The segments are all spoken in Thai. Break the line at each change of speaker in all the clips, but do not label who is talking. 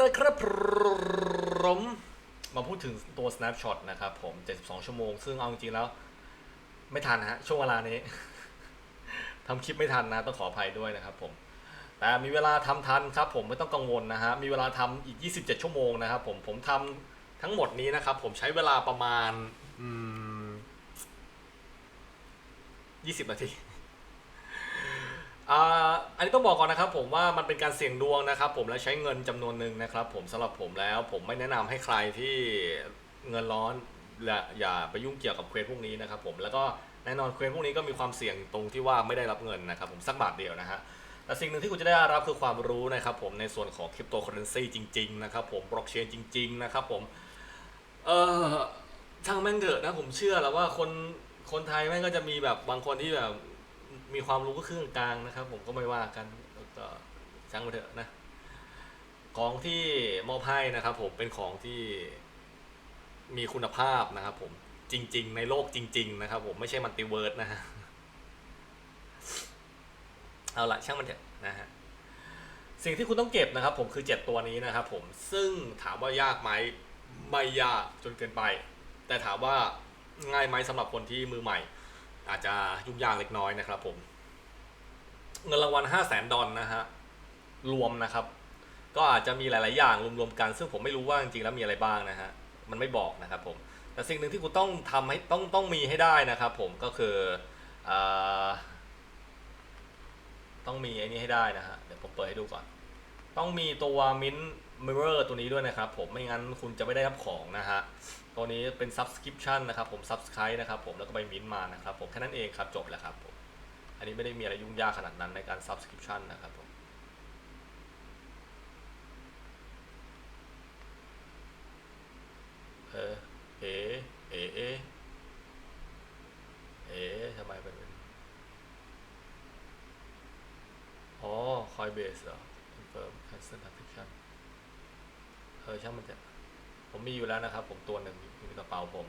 ละครับผมมาพูดถึงตัว snapshot นะครับผม 72 ชั่วโมง ซึ่งเอาจริงๆแล้ว ไม่ทันฮะ ช่วงเวลานี้ ทำคลิปไม่ทันนะ ต้องขออภัยด้วยนะครับผม แต่มีเวลาทำทันครับผมไม่ต้องกังวลนะฮะ มีเวลาทำอีก 27 ชั่วโมงนะครับผม ผมทำทั้งหมดนี้นะครับ ผมใช้เวลาประมาณ 20 นาที อ่าอันนี้ต้องบอกก่อนนะครับผมว่ามันเป็นการเสี่ยงดวงนะครับผมและใช้เงินจำนวนหนึ่งนะครับผมสำหรับผมแล้วผมไม่แนะนำให้ใครที่เงินร้อนและอย่าไปยุ่งเกี่ยวกับเควสพวกนี้นะครับผมแล้วก็แน่นอนเควสพวกนี้ก็มีความเสี่ยงตรงที่ว่าไม่ได้รับเงินนะครับผมสักบาทเดียวนะฮะแต่สิ่งหนึ่งที่คุณจะได้รับคือความรู้นะครับผมในส่วนของคริปโตเคอเรนซีจริงๆนะครับผมบล็อกเชนจริง ๆ นะครับผมเออ ช่างแม่งเถอะนะผมเชื่อแล้วว่าคนคนไทยแม่งก็จะมีแบบบางคนที่แบบ มีความรู้ก็ครึ่งกลางนะครับ ผมก็ไม่ว่ากันก็ช่างมาเถอะนะ ของที่มอบให้นะครับ ผมเป็นของที่มีคุณภาพนะครับ ผมจริง ๆ ในโลกจริง ๆ นะครับ ผมไม่ใช่มัลติเวิร์สนะฮะเอาละช่างมันเถอะนะฮะสิ่งที่คุณต้องเก็บนะครับ ผมคือเจ็ดตัวนี้นะครับ ผมซึ่งถามว่ายากไหมไม่ยากจนเกินไป แต่ถามว่าง่ายไหมสำหรับคนที่มือใหม่ อาจจะยุ่งยากเล็กน้อยนะครับผม เงินรางวัล5 0 0แสนดอลนะฮะ รวมนะครับ ก็อาจจะมีหลาย ๆ อย่างรวม ๆ กัน ซึ่งผมไม่รู้ว่าจริง ๆ แล้วมีอะไรบ้างนะฮะ มันไม่บอกนะครับผม แต่สิ่งหนึ่งที่คุณต้องทำให้ต้องต้องมีให้ได้นะครับผมก็คืออต้องมีไอ้นี้ให้ได้นะฮะ เดี๋ยวผมเปิดให้ดูก่อน ต้องมีตัวมิ้น มิเรอร์ตัวนี้ด้วยนะครับผมไม่งั้นคุณจะไม่ได้รับของนะฮะตัวนี้เป็น subscription นะครับผม subscribe นะครับผมแล้วก็ไปมิ้นมานะครับผมแค่นั้นเองครับจบแล้วครับผมอันนี้ไม่ได้มีอะไรยุ่งยากขนาดนั้นในการ subscription นะครับผมเออเอ๋เอ๋เอ๋เอทำไมเป็นอ๋อ Coinbase เหรอ confirm cancel transaction ออช่างมันเถอะผมมีอยู่แล้วนะครับ ผมตัวหนึ่งอยู่ในกระเป๋าผม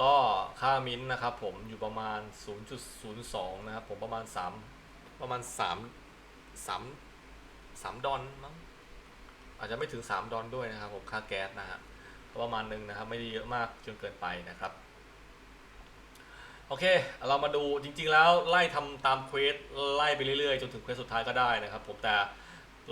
ก็ค่ามิ้นท์นะครับ ผมอยู่ประมาณ 0.02 นะครับ ผมประมาณ 3 ประมาณ 3 3 3ดอลมั้งอาจจะไม่ถึง 3 ดอลด้วยนะครับ ผมค่าแก๊สนะฮะประมาณหนึ่งนะครับ ไม่ได้เยอะมากจนเกินไปนะครับโอเค เรามาดูจริงๆแล้วไล่ทำตามเควสไล่ไปเรื่อยๆ จนถึงเควสสุดท้ายก็ได้นะครับผมแต่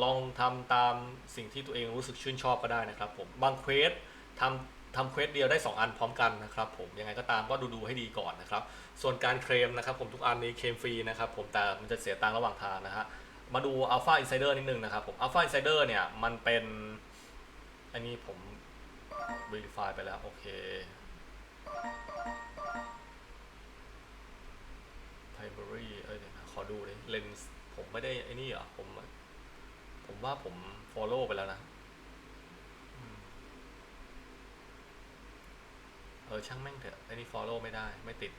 ลองทำตามสิ่งที่ตัวเองรู้สึกชื่นชอบก็ได้นะครับผมบางเควสทำทำเควสเดียวได้ 2 อันพร้อมกันนะครับผมยังไงก็ตามก็ดูดูให้ดีก่อนนะครับ ส่วนการเคลมนะครับผมทุกอันนี้เคลมฟรีนะครับผมแต่มันจะเสียตังค์ระหว่างทางนะฮะมาดู Alpha Insider นิดนึงนะครับผม Alpha Insider เนี่ยมันเป็นอันนี้ผม verify ไปแล้ว โอเค primary เอ้ยขอดูเลย lens ผมไม่ได้ไอ้นี่เหรอผม ผมว่าผม follow ไปแล้วนะ เออ ช่างแม่งเถอะไอ้นี่ follow ไม่ได้ไม่ติด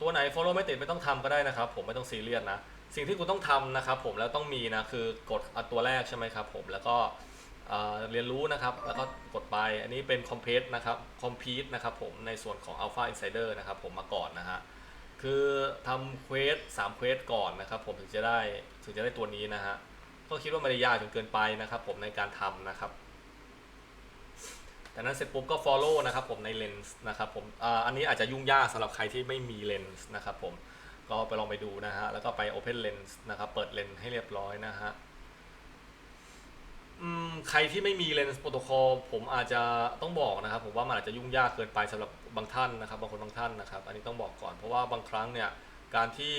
ตัวไหน follow ไม่ติดไม่ต้องทำก็ได้นะครับ ผมไม่ต้องซีเรียสนะ สิ่งที่คุณต้องทำนะครับ ผมแล้วต้องมีนะคือกดอตัวแรกใช่ไหมครับ ผมแล้วก็เเรียนรู้นะครับ แล้วก็กดไป อันนี้เป็น complete นะครับ complete นะครับผมในส่วนของ alpha insider นะครับผมมาก่อนนะฮะคือทำเควสสามเควสก่อนนะครับผมถึงจะได้ถึงจะได้ตัวนี้นะฮะ ก็คิดว่าไม่ได้ยากจนเกินไปนะครับผมในการทำนะครับจากนั้นเสร็จปุ๊บก็ follow นะครับผมในเลนส์นะครับผมอ่าอันนี้อาจจะยุ่งยากสำหรับใครที่ไม่มีเลนส์นะครับผมก็ไปลองไปดูนะฮะแล้วก็ไป open lens นะครับเปิดเลนส์ให้เรียบร้อยนะฮะอืมใครที่ไม่มีเลนส์โปรโตคอลผมอาจจะต้องบอกนะครับผมว่ามันอาจจะยุ่งยากเกินไปสำหรับบางท่านนะครับ บางคนบางท่านนะครับ อันนี้ต้องบอกก่อนเพราะว่าบางครั้งเนี่ย การที่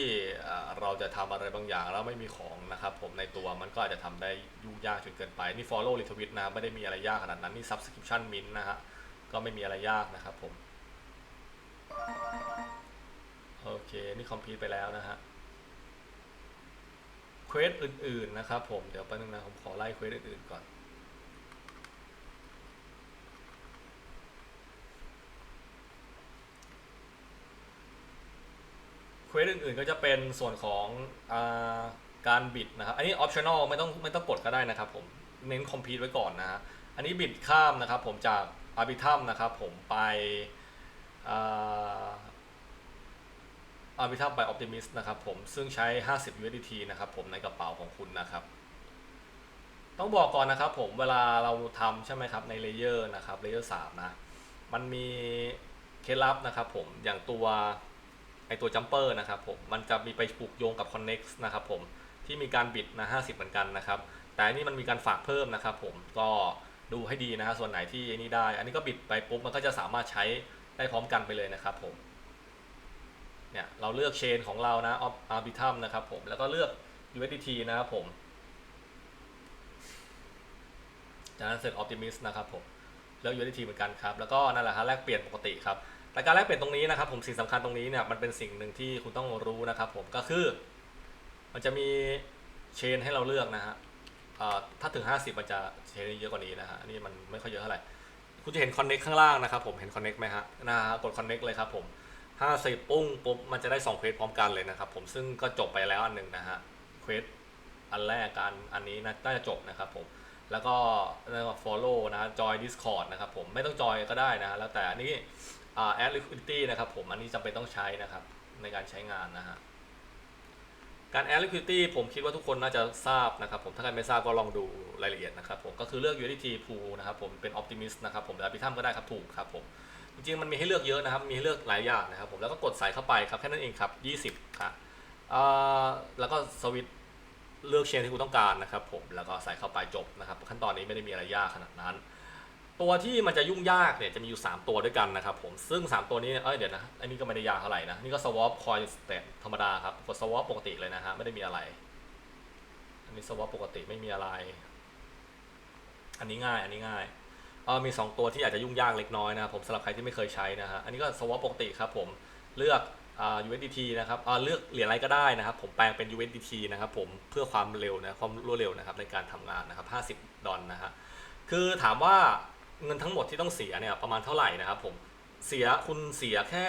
เราจะทำอะไรบางอย่างแล้วไม่มีของนะครับผมในตัวมันก็อาจจะทำได้ยุ่งยากจนเกินไป นี่ follow retweet นะไม่ได้มีอะไรยากขนาดนั้น นี่ subscription mint นะฮะก็ไม่มีอะไรยากนะครับผม โอเค นี่ complete ไปแล้วนะฮะเควสอื่นๆนะครับผม เดี๋ยวแป๊บนึงนะ ผมขอไล่เควสอื่นๆก่อน เควสอื่นๆก็จะเป็นส่วนของอาการบิดนะครับ อันนี้ optional ไม่ต้องไม่ต้องกดก็ได้นะครับผมเน้น compete ไว้ก่อนนะฮะอันนี้บิดข้ามนะครับผมจาก arbitrum นะครับผมไปอา arbitrum ไป optimist นะครับผมซึ่งใช้ 50 USDT นะครับผมในกระเป๋าของคุณนะครับต้องบอกก่อนนะครับผมเวลาเราทำใช่ไหมครับในเลเยอร์นะครับเลเยอร์สามนะมันมีเคล็ดลับนะครับผมอย่างตัว ไอตัวจัมเปอร์นะครับผมมันจะมีไปผูกโยงกับ Connex นะครับผมที่มีการบิดนะ50 เหมือนกันนะครับ แต่อันนี่มันมีการฝากเพิ่มนะครับผมก็ดูให้ดีนะฮะส่วนไหนที่นี่ได้ อันนี้ก็บิดไปปุ๊บมันก็จะสามารถใช้ได้พร้อมกันไปเลยนะครับผมเนี่ยเราเลือกเชนของเรานะออาร์บิทัมนะครับผมแล้วก็เลือก USDT นะครับผมจากนั้นเสร็จ Optimist นะครับผมเลือก USDT เหมือนกันครับแล้วก็นั่นแหละฮะแลกเปลี่ยนปกติครับ แต่การแลกเปลี่ยนตรงนี้นะครับผมสิ่งสำคัญตรงนี้เนี่ยมันเป็นสิ่งหนึ่งที่คุณต้องรู้นะครับผมก็คือ มันจะมีเชนให้เราเลือกนะฮะถ้าถึง 50 มันจะเชนเยอะกว่านี้นะฮะนี่มันไม่ค่อยเยอะเท่าไหร่คุณจะเห็น Connect ข้างล่างนะครับผมเห็น Connect ไหมฮะนะฮะกด Connect เลยครับผม50ปุ้งปุ๊บมันจะได้2เควสพร้อมกันเลยนะครับผมซึ่งก็จบไปแล้วอันหนึ่งนะฮะเควสอันแรกกันอันนี้นะน่าจะจบนะครับผม แล้วก็แล้วก็ follow นะ join discord นะครับผมไม่ต้องจอยก็ได้นะแล้วแต่อันนี้อ่า add liquidity นะครับผมอันนี้จำเป็นต้องใช้นะครับในการใช้งานนะฮะการ add liquidity ผมคิดว่าทุกคนน่าจะทราบนะครับผมถ้าใครไม่ทราบก็ลองดูรายละเอียดนะครับผมก็คือเลือก USDT pool นะครับผมเป็น optimist นะครับผมหรือ arbitrum ก็ได้ครับถูกครับผมจริงๆมันมีให้เลือกเยอะนะครับ มีให้เลือกหลายอย่างนะครับผมแล้วก็กดใส่เข้าไปครับแค่นั้นเองครับ 20ครับแล้วก็สวิตช์ เลือกเชนที่คุณต้องการนะครับผมแล้วก็ใส่เข้าไปจบนะครับ ขั้นตอนนี้ไม่ได้มีอะไรยากขนาดนั้น ตัวที่มันจะยุ่งยากเนี่ยจะมีอยู่ 3 ตัวด้วยกันนะครับผมซึ่ง 3 ตัวนี้เอ้ยเดี๋ยวนะอันนี้ก็ไม่ได้ยากเท่าไหร่นะนี่ก็ swap coin state ธรรมดาครับกด swap ปกติเลยนะฮะไม่ได้มีอะไร อันนี้ swap ปกติไม่มีอะไร อันนี้ง่ายอันนี้ง่ายเออมี 2 ตัวที่อาจจะยุ่งยากเล็กน้อยนะผมสำหรับใครที่ไม่เคยใช้นะฮะอันนี้ก็ swap ปกติครับผมเลือก USDT นะครับอ่าเลือกเหรียญอะไรก็ได้นะครับ ผมแปลงเป็น USDT นะครับผมเพื่อความเร็วนะความรวดเร็วนะครับในการทำงานนะครับ50 ดอลนะฮะคือถามว่าเงินทั้งหมดที่ต้องเสียเนี่ยประมาณเท่าไหร่นะครับผมเสียคุณเสียแค่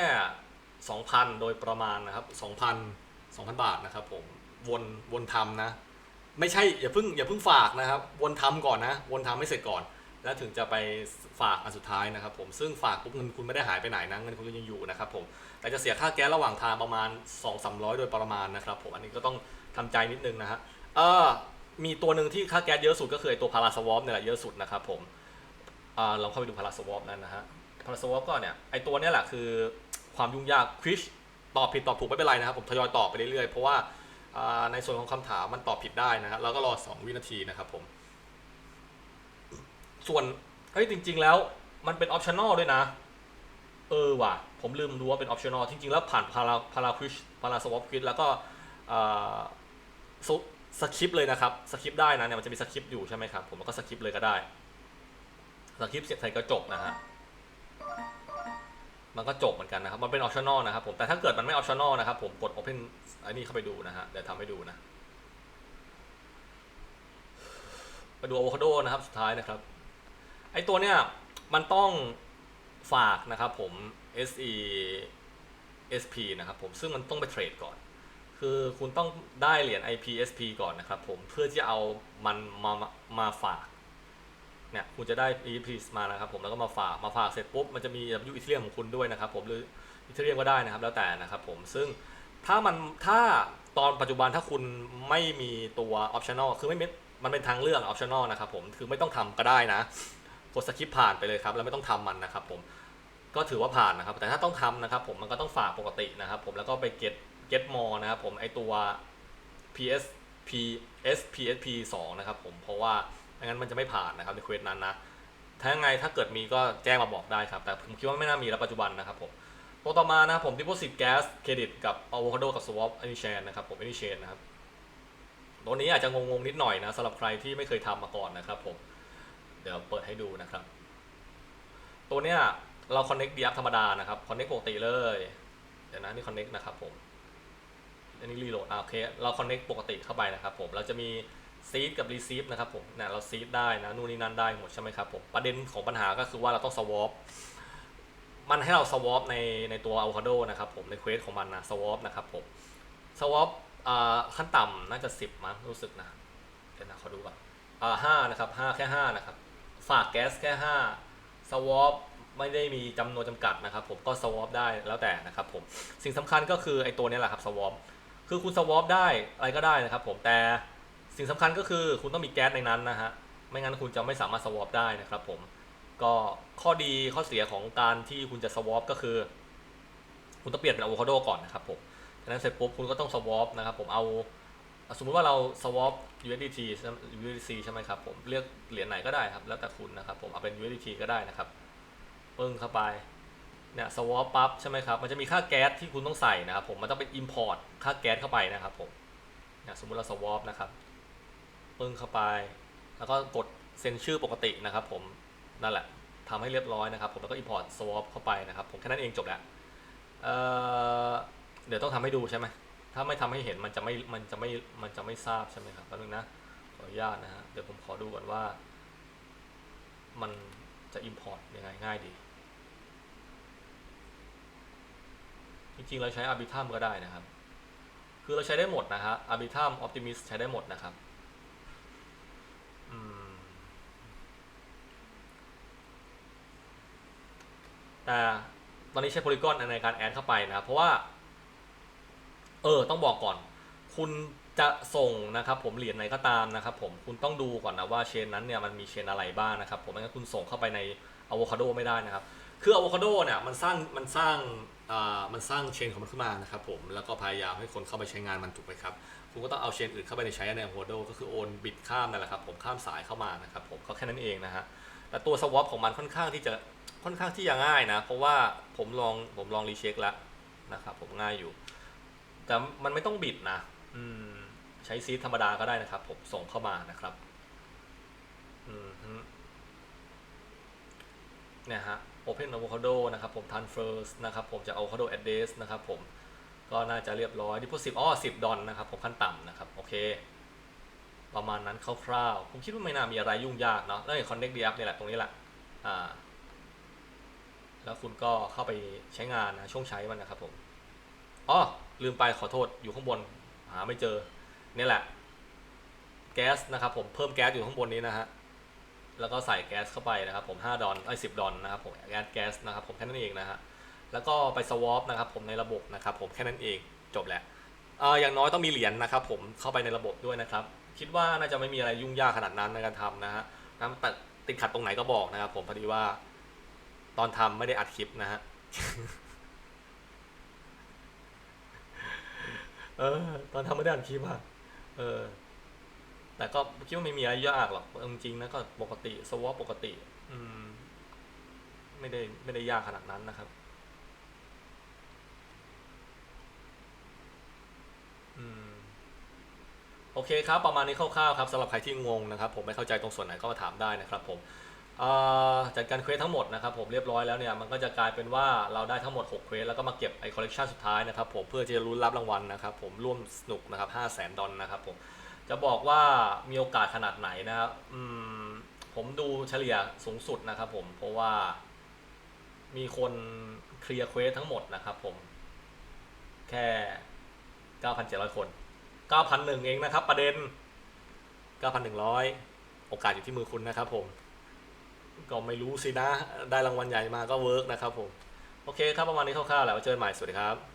2,000 โดยประมาณนะครับ2,000 2,000 บาทนะครับผมวนวนทำนะ ไม่ใช่อย่าเพิ่งอย่าเพิ่งฝากนะครับ วนทำก่อนนะ วนทำให้เสร็จก่อน แล้วถึงจะไปฝากอันสุดท้ายนะครับผมซึ่งฝากปุ๊บเงินคุณไม่ได้หายไปไหนนะเงินคุณยังอยู่นะครับผมแต่จะเสียค่าแก๊สระหว่างทางประมาณ 2 3 0 0 โดยประมาณนะครับผมอันนี้ก็ต้องทำใจนิดนึงนะฮะเออมีตัวหนึ่งที่ค่าแก๊สเยอะสุดก็คือตัวพาราสวอปเนี่ยแหละเยอะสุดนะครับผมอ่าเราเข้าไปดูพาราสวอปนั่นนะฮะพาราสวอปก็เนี่ยไอตัวนี้แหละคือความยุ่งยากคริชตอบผิดตอบถูกไม่เป็นไรนะครับผมทยอยตอบไปเรื่อยๆเพราะว่าในส่วนของคำถามมันตอบผิดได้นะฮะเราก็รอ 2 วินาทีนะครับผม ส่วนเฮ้ยจริง ๆ แล้วมันเป็นออปชั่นอลด้วยนะ เออว่ะ ผมลืมดูว่าเป็นออปชั่นอลจริง ๆ แล้วผ่านพาราพาราควิชพาราสวอปควิชแล้วก็สคริปเลยนะครับสคริปได้นะเนี่ยมันจะมีสคริปอยู่ใช่ไหมครับผมก็สคริปเลยก็ได้สคริปเสร็จใส่ก็จบนะฮะมันก็จบเหมือนกันนะครับ มันเป็นออปชั่นอลนะครับผมแต่ถ้าเกิดมันไม่ออปชั่นอลนะครับผมกด Open อันนี้เข้าไปดูนะฮะเดี๋ยวทำให้ดูนะไปดูอะโวคาโดนะครับสุดท้ายนะครับ ไอตัวเนี้ยมันต้องฝากนะครับผม SE SP นะครับผมซึ่งมันต้องไปเทรดก่อน คือคุณต้องได้เหรียญ IPSP ก่อนนะครับผมเพื่อที่จะเอามันมามามาฝากเนี่ยคุณจะได้ EP มานะครับผมแล้วก็มาฝากมาฝากเสร็จปุ๊บมันจะมียูอีเทเรียมของคุณด้วยนะครับผมหรืออีเทเรียมก็ได้นะครับแล้วแต่นะครับผมซึ่งถ้ามันถ้าตอนปัจจุบันถ้าคุณไม่มีตัว optional คือไม่มีมันเป็นทางเลือก optional นะครับผมคือไม่ต้องทำก็ได้นะ กดสคิปผ่านไปเลยครับแล้วไม่ต้องทำมันนะครับผมก็ถือว่าผ่านนะครับ แต่ถ้าต้องทำนะครับผมมันก็ต้องฝากปกตินะครับผมแล้วก็ไป get get more นะครับผมไอตัว PS P S P S P 2นะครับผมเพราะว่าไม่งั้นมันจะไม่ผ่านนะครับในเควสนั้นนะถ้ายังไงถ้าเกิดมีก็แจ้งมาบอกได้ครับ แต่ผมคิดว่าไม่น่ามีแล้วปัจจุบันนะครับผมตัวต่อมานะครับผม deposit gas credit กับ avocado กับ swap any chain นะครับผม any chain นะครับตัวนี้อาจจะงงๆนิดหน่อยนะสำหรับใครที่ไม่เคยทำมาก่อนนะครับผม เดี๋ยวเปิดให้ดูนะครับ ตัวเนี้ยเรา connect ดีอัพธรรมดานะครับ connect ปกติเลย เดี๋ยวนะนี่ connect นะครับผมอันนี้รีโหลดโอเคเรา connect ปกติเข้าไปนะครับผมเราจะมี seed กับ receive นะครับผมเนี่ยเรา seed ได้นะนู่นนี่นั่นได้หมดใช่ไหมครับผมประเด็นของปัญหาก็คือว่าเราต้อง swap มันให้เรา swap ในในตัว avocado นะครับผมใน quest ของมันนะ swap นะครับผม swap อ่าขั้นต่ำน่าจะ 10 มั้งรู้สึกนะเดี๋ยวนะขอดูก่อนอ่าห้านะครับห้าแค่ห้านะครับ ฝากแก๊สแค่ห้าสวอปไม่ได้มีจำนวนจำกัดนะครับผมก็สวอปได้แล้วแต่นะครับผมสิ่งสำคัญก็คือไอ้ตัวนี้แหละครับสวอปคือคุณสวอปได้อะไรก็ได้นะครับผมแต่สิ่งสำคัญก็คือคุณต้องมีแก๊สในนั้นนะฮะไม่งั้นคุณจะไม่สามารถสวอปได้นะครับผมก็ข้อดีข้อเสียของการที่คุณจะสวอปก็คือ คุณต้องเปลี่ยนเป็นอะโวคาโดก่อนนะครับผมฉะนั้นเสร็จปุ๊บคุณก็ต้องสวอปนะครับผมเอา สมมุติว่าเราสวอป USDT USDC ใช่ไหมครับผมเลือกเหรียญไหนก็ได้ครับแล้วแต่คุณนะครับผมเอาเป็น USDT ก็ได้นะครับปึ้งเข้าไปเนี่ยสวอปปั๊บใช่ไหมครับมันจะมีค่าแก๊สที่คุณต้องใส่นะครับผมมันต้องเป็น Import ค่าแก๊สเข้าไปนะครับผมเนี่ยสมมุติเราสวอปนะครับปึ้งเข้าไป แล้วก็กดเซ็นชื่อปกตินะครับผมนั่นแหละทำให้เรียบร้อยนะครับผมแล้วก็ import swap เข้าไปนะครับผมแค่นั้นเองจบแล้วเเดี๋ยวต้องทำให้ดูใช่ไหม ถ้าไม่ทำให้เห็นมันจะไม่มันจะไม่มันจะไม่ทราบใช่ไหมครับแป๊บนึงนะขออนุญาตนะฮะเดี๋ยวผมขอดูก่อนว่า มันจะ import ยังไงง่ายดี จริงๆ เราใช้ Arbitrum ก็ได้นะครับ คือเราใช้ได้หมดนะฮะ Arbitrum Optimist ใช้ได้หมดนะครับแต่ตอนนี้ใช้โพลีกอนในการแอดเข้าไปนะครับเพราะว่า เออต้องบอกก่อน คุณจะส่งนะครับผมเหรียญไหนก็ตามนะครับผมคุณต้องดูก่อนนะว่าเชนนั้นเนี่ยมันมีเชนอะไรบ้างนะครับผมไม่งั้นคุณส่งเข้าไปในอะโวคาโดไม่ได้นะครับคืออะโวคาโดเนี่ยมันสร้างมันสร้างอ่ามันสร้างเชนของมันขึ้นมานะครับผมแล้วก็พยายามให้คนเข้าไปใช้งานมันถูกไหมครับคุณก็ต้องเอาเชนอื่นเข้าไปในใช้ในอะโวคาโดก็คือโอนบิตข้ามนั่นแหละครับผมข้ามสายเข้ามานะครับผมก็แค่นั้นเองนะฮะแต่ตัวสวอปของมันค่อนข้างที่จะค่อนข้างที่จะง่ายนะ เพราะว่าผมลองผมลองรีเช็คแล้วนะครับผมง่ายอยู่ แต่มันไม่ต้องบิดนะ อืม ใช้ซีดธรรมดาก็ได้นะครับ ผมส่งเข้ามานะครับ อืมเนี่ยฮะ Open Avocado นะครับผม Transfer นะครับ ผมจะ Avocado Address นะครับ ผมก็น่าจะเรียบร้อย Deposit อ๋อ10 ดอลนะครับ ผมขั้นต่ำนะครับ โอเคประมาณนั้นคร่าวๆ ผมคิดว่าไม่น่ามีอะไรยุ่งยากเนาะแล้วอย่าง Connect the App เนี่ยแหละตรงนี้แหละ อ่า แล้วคุณก็เข้าไปใช้งานนะ ช่วงใช้มันนะครับผม อ๋อ ลืมไปขอโทษอยู่ข้างบนหาไม่เจอนี่แหละ แก๊สนะครับผมเพิ่มแก๊สอยู่ข้างบนนี้นะฮะแล้วก็ใส่แก๊สเข้าไปนะครับผม5ดอลไอ้10ดอลนะครับผมแก๊สแก๊สนะครับผมแค่นั้นเองนะฮะแล้วก็ไปสวอปนะครับผมในระบบนะครับผมแค่นั้นเองจบแหละเอออย่างน้อยต้องมีเหรียญนะครับผมเข้าไปในระบบด้วยนะครับ คิดว่าน่าจะไม่มีอะไรยุ่งยากขนาดนั้นในการทำนะฮะถ้าแต่ติดขัดตรงไหนก็บอกนะครับผมพอดีว่า ตอนทำไม่ได้อัดคลิปนะฮะ เออ ตอนทำไม่ได้อัดคลิปอะเออ แต่ก็คิดว่าไม่มีอะไรยากหรอกจริงๆนะก็ปกติสวอปปกติ อืม ไม่ได้ไม่ได้ยากขนาดนั้นนะครับ อืมโอเคครับ ประมาณนี้คร่าวๆครับสำหรับใครที่งงนะครับ ผมไม่เข้าใจตรงส่วนไหนก็มาถามได้นะครับผม เอ่อจัดการเควสทั้งหมดนะครับผมเรียบร้อยแล้วเนี่ยมันก็จะกลายเป็นว่าเราได้ทั้งหมด6เควสแล้วก็มาเก็บไอ้คอลเลกชันสุดท้ายนะครับผมเพื่อจะลุ้นรับรางวัลนะครับผมร่วมสนุกนะครับ5 0 0 0 0 0ดอลนะครับผมจะบอกว่ามีโอกาสขนาดไหนนะครับอืมผมดูเฉลี่ยสูงสุดนะครับผมเพราะว่ามีคนเคลียร์เควสทั้งหมดนะครับผมแค่ 9,700 คน 9,001 เองนะครับประเด็น 9,100 โอกาสอยู่ที่มือคุณนะครับผม ก็ไม่รู้สินะ ได้รางวัลใหญ่มาก็เวิร์กนะครับผม โอเคครับประมาณนี้คร่าวๆแหละไว้เจอกันใหม่ สวัสดีครับ